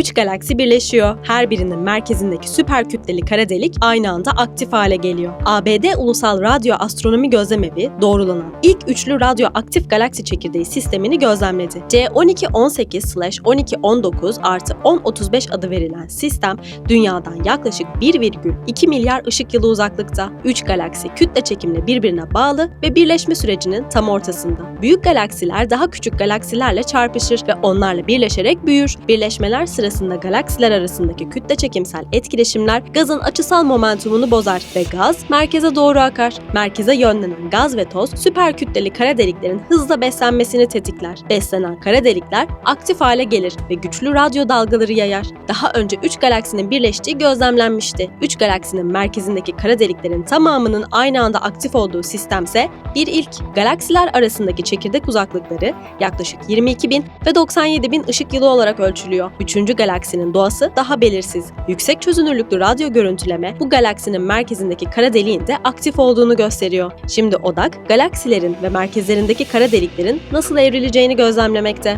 3 galaksi birleşiyor. Her birinin merkezindeki süper kütleli kara delik aynı anda aktif hale geliyor. ABD Ulusal Radyo Astronomi Gözlemevi doğrulanan ilk üçlü radyoaktif galaksi çekirdeği sistemini gözlemledi. C1218/1219 artı 1035 adı verilen sistem dünyadan yaklaşık 1,2 milyar ışık yılı uzaklıkta. 3 galaksi kütle çekimle birbirine bağlı ve birleşme sürecinin tam ortasında. Büyük galaksiler daha küçük galaksilerle çarpışır ve onlarla birleşerek büyür. Birleşmeler sırasında galaksiler arasındaki kütle çekimsel etkileşimler gazın açısal momentumunu bozar ve gaz merkeze doğru akar. Merkeze yönlenen gaz ve toz süper kütleli kara deliklerin hızla beslenmesini tetikler. Beslenen kara delikler aktif hale gelir ve güçlü radyo dalgaları yayar. Daha önce 3 galaksinin birleştiği gözlemlenmişti. 3 galaksinin merkezindeki kara deliklerin tamamının aynı anda aktif olduğu sistemse bir ilk. Galaksiler arasındaki çekirdek uzaklıkları yaklaşık 22 bin ve 97 bin ışık yılı olarak ölçülüyor. Üçüncü galaksinin doğası daha belirsiz. Yüksek çözünürlüklü radyo görüntüleme bu galaksinin merkezindeki kara deliğin de aktif olduğunu gösteriyor. Şimdi odak galaksilerin ve merkezlerindeki kara deliklerin nasıl evrileceğini gözlemlemekte.